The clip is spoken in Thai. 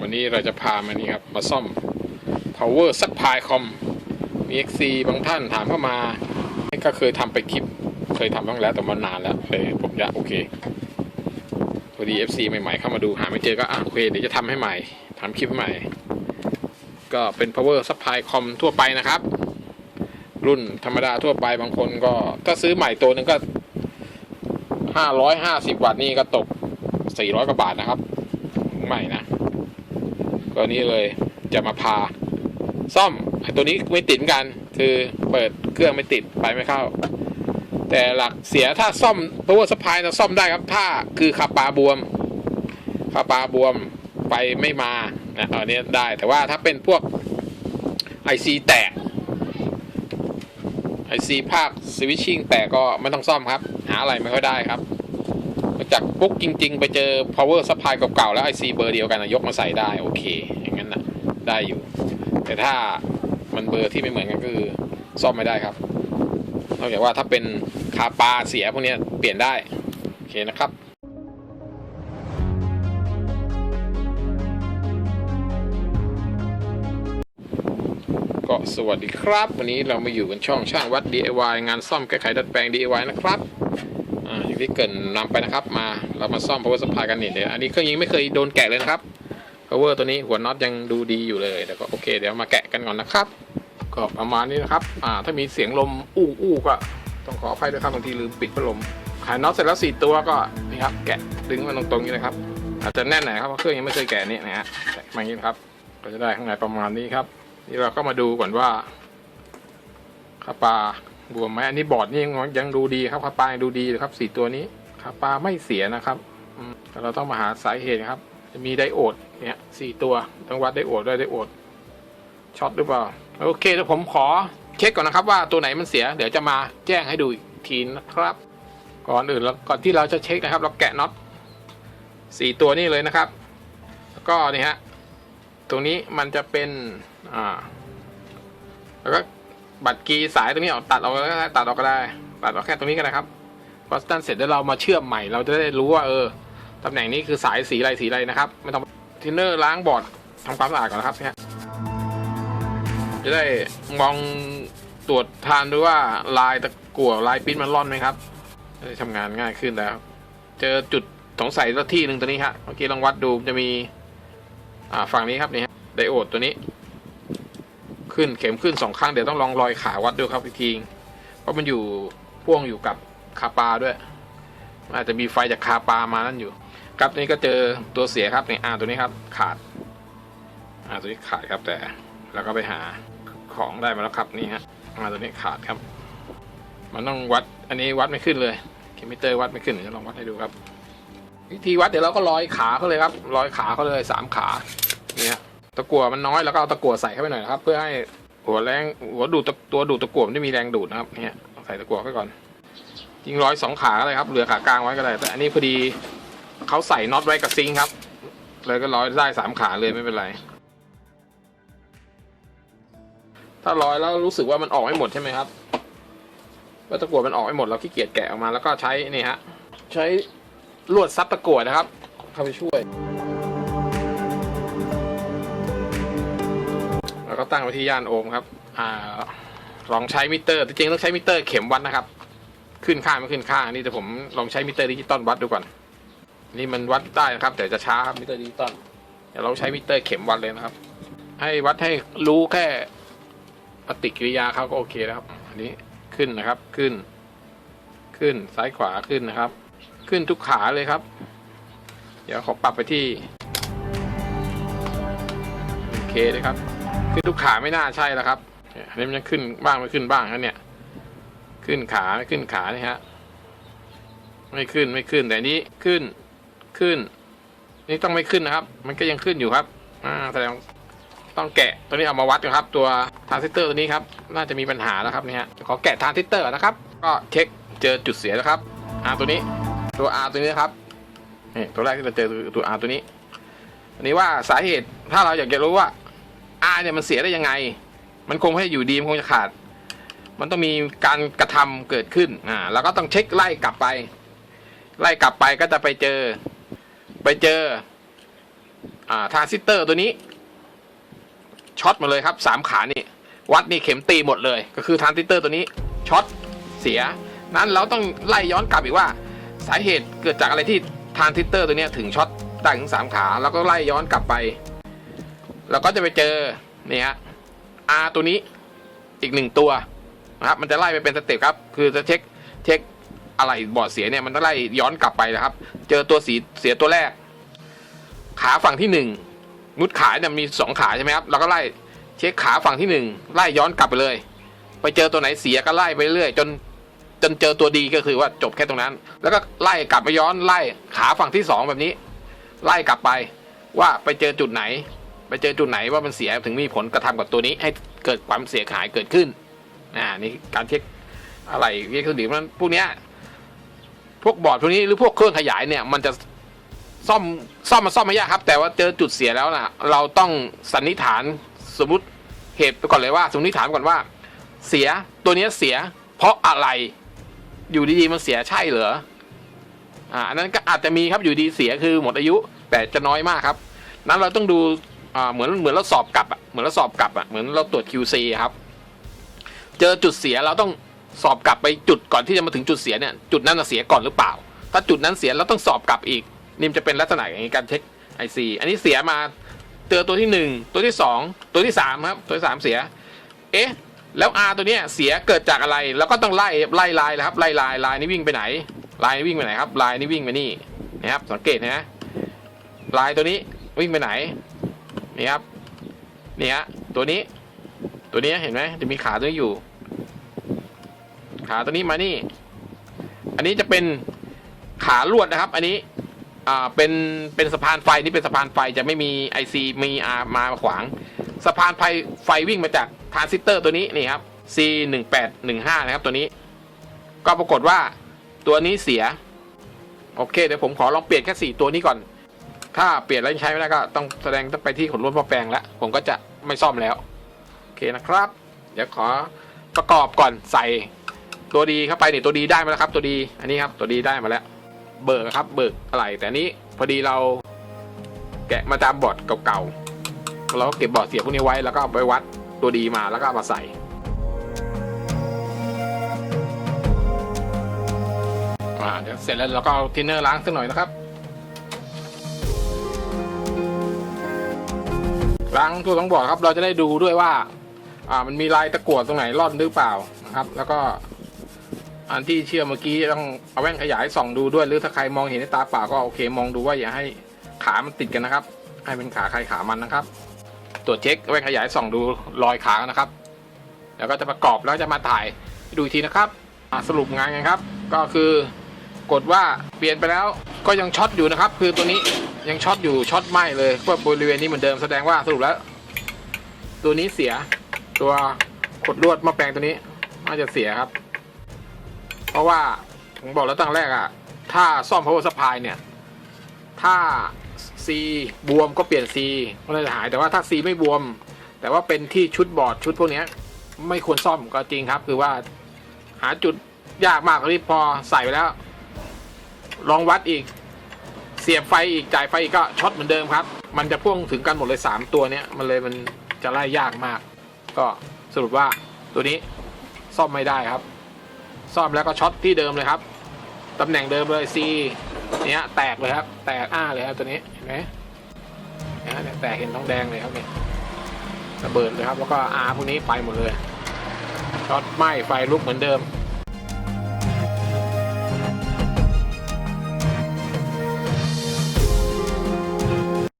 วันนี้เราจะพามานี่ครับ มาซ่อม power supply com มี XC บางท่านถามเข้ามาก็เคยทำไปคลิป เคยทำบ้างแล้วแต่มันนานแล้วเลยผมจะโอเคพอดี FC ใหม่ๆเข้ามาดูหาไม่เจอก็อะโอเค เดี๋ยวจะทำให้ใหม่ทำคลิปใหม่ ก็เป็น power supply com ทั่วไปนะครับ รุ่นธรรมดาทั่วไปบางคนก็ ถ้าซื้อใหม่ตัวหนึ่งก็550 วัตต์นี่ก็ตก 400 กว่าบาทนะครับ ใหม่นะ ก็นี้เลยจะมาพา ซ่อมตัวนี้ไม่ติดกัน คือเปิดเครื่องไม่ติดไปไม่เข้า แต่หลักเสียถ้าซ่อม power supply นะซ่อมได้ครับ ถ้าคือขับปลาบวมขับปลาบวมไปไม่มานะอันนี้ได้แต่ว่าถ้าเป็นพวก IC แตก IC ภาคสวิตชิ่งแตกก็ไม่ต้องซ่อมครับ หาอะไรไม่ค่อยได้ครับ จากปุ๊กจริง ๆ ไปเจอ power supply เก่าๆแล้ว IC เบอร์เดียวกันนะยกมาใส่ได้โอเค อย่างนั้นนะได้อยู่ แต่ถ้ามันเบอร์ที่ไม่เหมือนกันก็คือซ่อมไม่ได้ครับนอกจากว่าถ้าเป็นคาปาเสียพวกนี้เปลี่ยนได้ โอเคนะครับก็สวัสดีครับ วันนี้เรามาอยู่กันช่องช่างวัด DIY งานซ่อมแก้ไขดัดแปลง DIY นะครับ อ่าอย่างที่เกินนำไปนะครับ มาเรามาซ่อม power supply กันนี่เดี๋ยวอันนี้เครื่องยังไม่เคยโดนแกะเลยนะครับ power ตัวนี้หัวน็อตยังดูดีอยู่เลยแต่ก็โอเคเดี๋ยวมาแกะกันก่อนนะครับ ก็ประมาณนี้นะครับอ่าถ้ามีเสียงลมอู้อู้ก็ต้องขออภัยด้วยครับบางทีลืมปิดพัดลมขายน็อตเสร็จแล้วสี่ตัวก็นี่ครับแกะดึงมาตรงๆนี้นะครับ อาจจะแน่นหน่อยครับเพราะเครื่องยังไม่เคยแกะนี่นะฮะแกะมาอย่างนี้ครับ ก็จะได้ข้างในประมาณนี้ครับนี่เราก็มาดูก่อนว่าคาปลา บวมไหมอันนี้บอร์ดนี่ยังยังดูดีครับคาปลายังดูดีเลยครับสี่ตัวนี้คาปลาไม่เสียนะครับเราต้องมาหาสาเหตุครับ จะมีไดโอดเนี่ยสี่ตัวต้องวัดไดโอดด้วยไดโอดช็อตหรือเปล่าโอเคเดี๋ยวผมขอเช็คก่อนนะครับว่าตัวไหนมันเสีย เดี๋ยวจะมาแจ้งให้ดูอีกทีนะครับ ก่อนอื่นแล้วก่อนที่เราจะเช็คนะครับ เราแกะน็อตสี่ตัวนี้เลยนะครับ แล้วก็นี่ฮะตรงนี้มันจะเป็นอ่าแล้วก็ บัตรกีสายตรงนี้เอาตัดออกก็ได้ตัดออกก็ได้ตัดออกแค่ตรงนี้ก็ได้ครับพอตันเสร็จแล้วเรามาเชื่อมใหม่ เราจะได้รู้ว่าเออตำแหน่งนี้คือสายสีอะไรสีอะไรนะครับไม่ต้องทินเนอร์ล้างบอร์ดทำความสะอาดก่อนนะครับเนี่ยจะได้มองตรวจทานดูว่าลายตะกั่วลายปิ้นมันร่อนไหมครับจะได้ทำงานง่ายขึ้นแล้ว เจอจุดสงสัยที่หนึ่งตัวนี้ครับเมื่อกี้ลองวัดดูจะมี อ่าฝั่งนี้ครับนี่ฮะไดโอดตัวนี้ ขึ้นเข็มขึ้นสองข้างเดี๋ยวต้องลองรอยขาวัดดูครับอีกทีเพราะมันอยู่พ่วงอยู่กับคาปาด้วยอาจจะมีไฟจากคาปามานั่นอยู่ ครับตัวนี้ก็เจอตัวเสียครับนี่อ่าตัวนี้ครับขาดอ่าตัวนี้ขาดครับแต่แล้วก็ไปหาของได้มาแล้วครับนี่ฮะอ่าตัวนี้ขาดครับมันต้องวัดอันนี้วัดไม่ขึ้นเลยเคมิเตอร์วัดไม่ขึ้นเดี๋ยวลองวัดให้ดูครับ วิธีวัดเดี๋ยวเราก็ร้อยขาเขาเลยครับร้อยขาเขาเลยสามขาเนี่ย ตะกั่วมันน้อยแล้วก็เอาตะกั่วใส่เข้าไปหน่อยนะครับ เพื่อให้หัวแรงหัวดูดต,ตัวดูดตะกั่วมันจะมีแรงดูดนะครับเนี่ยใส่ตะกั่วเข้าไปก่อนยิงร้อยสองขาเลยครับเหลือขากลางไว้ก็ได้แต่อันนี้พอดีเขาใส่น็อตไว้กับซิงค์ครับ เลยก็ร้อยได้สามขาเลยไม่เป็นไรถ้าร้อยแล้วรู้สึกว่ามันออกไม่หมดใช่ไหมครับว่าตะกั่วมันออกไม่หมดเราขี้เกียจแกะออกมาแล้วก็ใช้นี่ฮะใช้ลวดซับตะกั่วนะครับเข้าไปช่วย ตั้งไว้ที่ย่านโอมครับ อ่า ลองใช้มิเตอร์ จริงๆต้องใช้มิเตอร์เข็มวัดนะครับ ขึ้นข้างไม่ขึ้นข้างนี่แต่ผมลองใช้มิเตอร์ดิจิตอลวัดดูก่อน นี่มันวัดได้นะครับ แต่จะช้ามิเตอร์ดิจิตอลเดี๋ยวเราใช้มิเตอร์เข็มวัดเลยนะครับ ให้วัดให้รู้แค่ปฏิกิริยาเขาก็โอเคแล้วครับ อันนี้ขึ้นนะครับ ขึ้น ขึ้น ซ้ายขวาขึ้นนะครับ ขึ้นทุกขาเลยครับ เดี๋ยวขอปรับไปที่ โอเคเลยครับ ขึ้นทุกขาไม่น่าใช่แล้วครับเนี่ยอันนี้มันจะขึ้นบ้างไม่ขึ้นบ้างครับเนี่ย ขึ้นขาไม่ขึ้นขานี่ฮะไม่ขึ้นไม่ขึ้นแต่นี้ขึ้นขึ้น นี่ต้องไม่ขึ้นนะครับ มันก็ยังขึ้นอยู่ครับ อ่าแสดงต้องแกะตัวนี้เอามาวัดกันครับ ตัวทรานซิสเตอร์ตัวนี้ครับ น่าจะมีปัญหาแล้วครับเนี่ยฮะขอแกะทรานซิสเตอร์นะครับ ก็เช็คเจอจุดเสียแล้วครับอ่าตัวนี้ ตัว R ตัวนี้นะครับนี่ตัวแรกที่เราเจอคือตัว R ตัวนี้อันนี้ว่าสาเหตุถ้าเราอยากจะรู้ว่า R เนี่ยมันเสียได้ยังไง มันคงไม่ให้อยู่ดีมันคงจะขาด มันต้องมีการกระทำเกิดขึ้นอ่าแล้วก็ต้องเช็คไล่กลับไป ไล่กลับไปก็จะไปเจอ ไปเจออ่อ่าทรานซิสเตอร์ตัวนี้ช็อตมาเลยครับสามขานี่วัดนี่เข็มตีหมดเลย ก็คือทรานซิสเตอร์ตัวนี้ช็อตเสีย นั้นเราต้องไล่ย้อนกลับอีกว่า สาเหตุเกิดจากอะไรที่ทรานซิสเตอร์ตัวนี้ถึงช็อตได้ถึงสามขา แล้วก็ไล่ย้อนกลับไป เราก็จะไปเจอนี่ฮะ R ตัวนี้อีกหนึ่งตัวนะครับมันจะไล่ไปเป็นสเต็ปครับ คือจะเช็คเช็คอะไรบอดเสียเนี่ยมันจะไล่ย้อนกลับไปนะครับ เจอตัวสีเสียตัวแรก ขาฝั่งที่หนึ่งนุดขาเนี่ยมีสองขาใช่ไหมครับเราก็ไล่เช็คขาฝั่งที่หนึ่งไล่ย้อนกลับไปเลย ไปเจอตัวไหนเสียก็ไล่ไปเรื่อยจนจนเจอตัวดีก็คือว่าจบแค่ตรงนั้น แล้วก็ไล่กลับไปย้อนไล่ขาฝั่งที่สองแบบนี้ ไล่กลับไปว่าไปเจอจุดไหน ไปเจอจุดไหนว่ามันเสียถึงมีผลกระทำกับตัวนี้ ให้เกิดความเสียหายเกิดขึ้นอ่านี่การเช็คอะไรเรียกเครื่องดื่มนั้นพวกเนี้ยพวกบอร์ดพวกนี้หรือพวกเครื่องขยายเนี่ยมันจะซ่อมซ่อมมาซ่อมไม่ยากครับ แต่ว่าเจอจุดเสียแล้วนะเราต้องสันนิษฐานสมมติเหตุไปก่อนเลยว่าสมมติฐานก่อนว่า เสียตัวเนี้ยเสีย เพราะอะไรอยู่ดีๆมันเสียใช่เหรออ่าอันนั้นก็อาจจะมีครับอยู่ดีเสียคือหมดอายุแต่จะน้อยมากครับ นั้นเราต้องดู อ่าเหมือนเหมือนเราสอบกลับอะเหมือนเราสอบกลับอะเหมือนเราตรวจ QC อครับ เจอจุดเสียเราต้องสอบกลับไปจุดก่อนที่จะมาถึงจุดเสียเนี่ยจุดนั้นเสียก่อนหรือเปล่า ถ้าจุดนั้นเสียเราต้องสอบกลับอีก นี่มันจะเป็นลักษณะอย่างนี้การเช็ค IC อันนี้เสียมาเจอตัวที่หนึ่งตัวที่สองตัวที่สามครับตัวที่สามเสีย เอ๊ะแล้ว R ตัวเนี้ยเสียเกิดจากอะไรแล้วก็ต้องไล่ไล่ลายนะครับไล่ลายลายนี้วิ่งไปไหนลายนี้วิ่งไปไหนครับลายนี้วิ่งไปนี่นะครับสังเกตนะลายตัวนี้วิ่งไปไหน นี่ครับนี่ฮะตัวนี้ ตัวนี้เห็นไหมจะมีขาตัวนี้อยู่ ขาตัวนี้มานี่ อันนี้จะเป็นขาลวดนะครับ อันนี้อ่าเป็นเป็นสะพานไฟนี่เป็นสะพานไฟจะไม่มีไอซีมีอามาขวาง สะพานไฟไฟวิ่งมาจากทรานซิสเตอร์ตัวนี้นี่ครับ C หนึ่งแปดหนึ่งห้านะครับตัวนี้ ก็ปรากฏว่าตัวนี้เสีย โอเคเดี๋ยวผมขอลองเปลี่ยนแค่สี่ตัวนี้ก่อน ถ้าเปลี่ยนแล้วใช้ไม่ได้ก็ต้องแสดงต้องไปที่ขนรถพ่อแปลงแล้วผมก็จะไม่ซ่อมแล้วโอเคนะครับ เดี๋ยวขอประกอบก่อนใส่ตัวดีเข้าไปนี่ตัวดีได้มาแล้วครับ ตัวดีอันนี้ครับตัวดีได้มาแล้ว เบิกครับ เบิกอะไรแต่นี้พอดีเราแกะมาตามบอร์ดเก่าๆเราก็เก็บบอร์ดเสียพวกนี้ไว้แล้วก็เอาไปวัดตัวดีมาแล้วก็มาใส่เดี๋ยวเสร็จแล้วเราก็เอาทินเนอร์ล้างสักหน่อยนะครับ ล้างตัวต้องบอดครับ เราจะได้ดูด้วยว่า อ่ามันมีลายตะกั่วตรงไหนร่อนหรือเปล่านะครับ แล้วก็อันที่เชื่อเมื่อกี้ต้องเอาแว่นขยายส่องดูด้วยหรือถ้าใครมองเห็นในตาเปล่าก็โอเค มองดูว่าอย่าให้ขามันติดกันนะครับ ให้เป็นขาใครขามันนะครับ ตรวจเช็คแว่นขยายส่องดูรอยขานะครับ แล้วก็จะประกอบแล้วจะมาถ่ายดูอีกทีนะครับสรุปงานกันครับ ก็คือกดว่าเปลี่ยนไปแล้วก็ยังช็อตอยู่นะครับ คือตัวนี้ ยังช็อตอยู่ช็อตไหมเลยก็บริเวณนี้เหมือนเดิมแสดงว่าสรุปแล้ว ตัวนี้เสีย ตัวขดลวดมาแปลงตัวนี้น่าจะเสียครับ เพราะว่าผมบอกแล้วตั้งแรกอะถ้าซ่อม power supply เนี่ย ถ้า C บวมก็เปลี่ยน C ก็เลยหายแต่ว่าถ้า C ไม่บวม แต่ว่าเป็นที่ชุดบอร์ดชุดพวกนี้ไม่ควรซ่อมก็จริงครับ คือว่าหาจุดยากมากที่พอใส่ไปแล้ว ลองวัดอีก เสียบไฟอีกจ่ายไฟอีกก็ช็อตเหมือนเดิมครับ มันจะพ่วงถึงกันหมดเลยสามตัวเนี้ยมันเลยมันจะไล่ยากมาก ก็สรุปว่าตัวนี้ซ่อมไม่ได้ครับ ซ่อมแล้วก็ช็อตที่เดิมเลยครับตำแหน่งเดิมเลย C เนี้ยแตกเลยครับ แตกอ้าเลยครับตัวนี้เห็นไหมเนี่ยแตกเห็นท้องแดงเลยครับเนี่ยระเบิดเลยครับ แล้วก็ R พวกนี้ไปหมดเลยช็อตไหม้ไฟลุกเหมือนเดิม